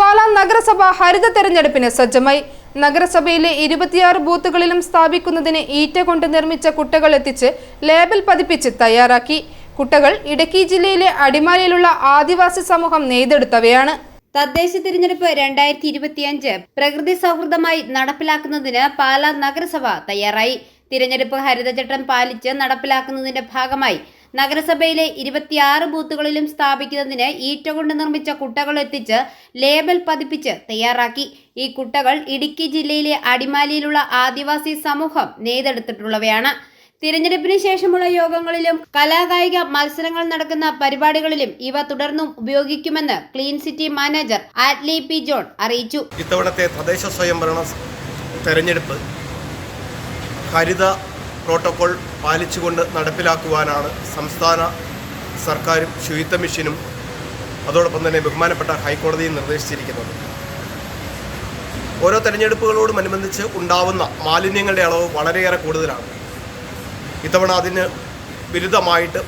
പാലാ നഗരസഭ ഹരിത തെരഞ്ഞെടുപ്പിന് സജ്ജമായി. നഗരസഭയിലെ ഇരുപത്തിയാറ് ബൂത്തുകളിലും സ്ഥാപിക്കുന്നതിന് ഈറ്റ കൊണ്ട് നിർമ്മിച്ച കുട്ടകൾ എത്തിച്ച് ലേബൽ പതിപ്പിച്ച് തയ്യാറാക്കി. കുട്ടകൾ ഇടുക്കി ജില്ലയിലെ അടിമാലിയിലുള്ള ആദിവാസി സമൂഹം നെയ്തെടുത്തവയാണ്. തദ്ദേശ തിരഞ്ഞെടുപ്പ് രണ്ടായിരത്തി ഇരുപത്തിയഞ്ച് പ്രകൃതി സൗഹൃദമായി നടപ്പിലാക്കുന്നതിന് പാലാ നഗരസഭ തയ്യാറായി. തിരഞ്ഞെടുപ്പ് ഹരിതചട്ടം പാലിച്ച് നടപ്പിലാക്കുന്നതിന്റെ ഭാഗമായി നഗരസഭയിലെ ഇരുപത്തിയാറ് ബൂത്തുകളിലും സ്ഥാപിക്കുന്നതിന് ഈറ്റ കൊണ്ട് നിർമ്മിച്ച കുട്ടകൾ എത്തിച്ച് ലേബൽ പതിപ്പിച്ച് തയ്യാറാക്കി. ഈ കുട്ടകൾ ഇടുക്കി ജില്ലയിലെ അടിമാലിയിലുള്ള ആദിവാസി സമൂഹം നെയ്തെടുത്തിട്ടുള്ളവയാണ്. തിരഞ്ഞെടുപ്പിന് ശേഷമുള്ള യോഗങ്ങളിലും കലാകായിക മത്സരങ്ങൾ നടക്കുന്ന പരിപാടികളിലും ഇവ തുടർന്നും ഉപയോഗിക്കുമെന്ന് clean city manager Attli P John അറിയിച്ചു. ഇത്തവണത്തെ തദ്ദേശ സ്വയംഭരണ തെരഞ്ഞെടുപ്പ് ഹരിത പ്രോട്ടോകോൾ പാലിച്ചുകൊണ്ട് നടപ്പിലാക്കുവാനാണ് സംസ്ഥാന സർക്കാരും ശുചിത്വ മിഷനും അതോടൊപ്പം തന്നെ ബഹുമാനപ്പെട്ട ഹൈക്കോടതിയും നിർദ്ദേശിച്ചിരിക്കുന്നത്. ഓരോ തെരഞ്ഞെടുപ്പുകളോടും അനുബന്ധിച്ച് ഉണ്ടാവുന്ന മാലിന്യങ്ങളുടെ അളവ് വളരെയേറെ കൂടുതലാണ്. ഇത്തവണ അതിന് വിരുദ്ധമായിട്ട്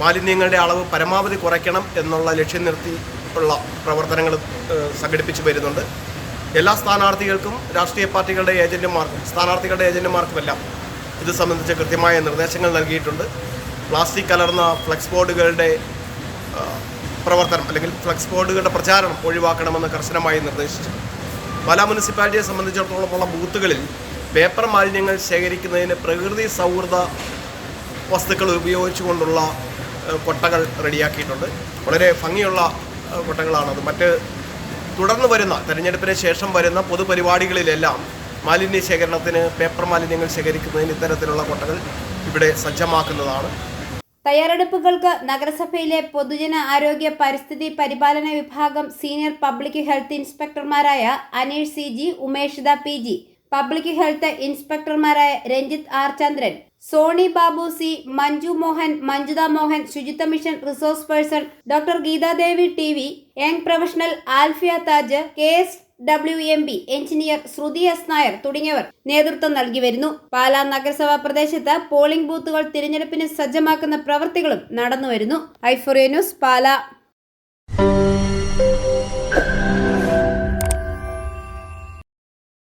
മാലിന്യങ്ങളുടെ അളവ് പരമാവധി കുറയ്ക്കണം എന്നുള്ള ലക്ഷ്യം നിർത്തി ഉള്ള പ്രവർത്തനങ്ങൾ സംഘടിപ്പിച്ചു വരുന്നുണ്ട്. എല്ലാ സ്ഥാനാർത്ഥികൾക്കും രാഷ്ട്രീയ പാർട്ടികളുടെ ഏജന്റുമാർക്കും സ്ഥാനാർത്ഥികളുടെ ഏജന്റുമാർക്കുമെല്ലാം ഇത് സംബന്ധിച്ച് കൃത്യമായ നിർദ്ദേശങ്ങൾ നൽകിയിട്ടുണ്ട്. പ്ലാസ്റ്റിക് കലർന്ന ഫ്ലെക്സ് ബോർഡുകളുടെ പ്രവർത്തനം അല്ലെങ്കിൽ ഫ്ലെക്സ് ബോർഡുകളുടെ പ്രചാരണം ഒഴിവാക്കണമെന്ന് കർശനമായി നിർദ്ദേശിച്ചു. പല മുനിസിപ്പാലിറ്റിയെ സംബന്ധിച്ചിടത്തോളമുള്ള ബൂത്തുകളിൽ പേപ്പർ മാലിന്യങ്ങൾ ശേഖരിക്കുന്നതിന് പ്രകൃതി സൗഹൃദ വസ്തുക്കൾ ഉപയോഗിച്ചുകൊണ്ടുള്ള കൊട്ടകൾ റെഡിയാക്കിയിട്ടുണ്ട്. വളരെ ഭംഗിയുള്ള കൊട്ടകളാണത്. മറ്റ് തുടർന്ന് വരുന്ന തെരഞ്ഞെടുപ്പിന് ശേഷം വരുന്ന പൊതുപരിപാടികളിലെല്ലാം മാലിന്യ ശേഖരണത്തിന് പേപ്പർ മാലിന്യങ്ങൾ ശേഖരിക്കുന്നതിന് ഇത്തരത്തിലുള്ള കൊട്ടകൾ ഇവിടെ സജ്ജമാക്കുന്നതാണ്. തയ്യാറെടുപ്പുകൾക്ക് നഗരസഭയിലെ പൊതുജന ആരോഗ്യ പരിസ്ഥിതി പരിപാലന വിഭാഗം senior public health ഇൻസ്പെക്ടർമാരായ Aneesh C G Umeshitha P G public health ഇൻസ്പെക്ടർമാരായ Ranjith R Chandran Sony Babu C Manju Mohan Manjutha Mohan Suchitwa mission resource person doctor Geethadevi T V young professional Alfiya Taj K S W M B engineer Shruthi S Nair തുടങ്ങിയവർ നേതൃത്വം നൽകി വരുന്നു. പാലാ നഗരസഭാ പ്രദേശത്ത് polling ബൂത്തുകൾ തിരഞ്ഞെടുപ്പിന് സജ്ജമാക്കുന്ന പ്രവൃത്തികളും നടന്നുവരുന്നു ഐഫോറിയ news Pala.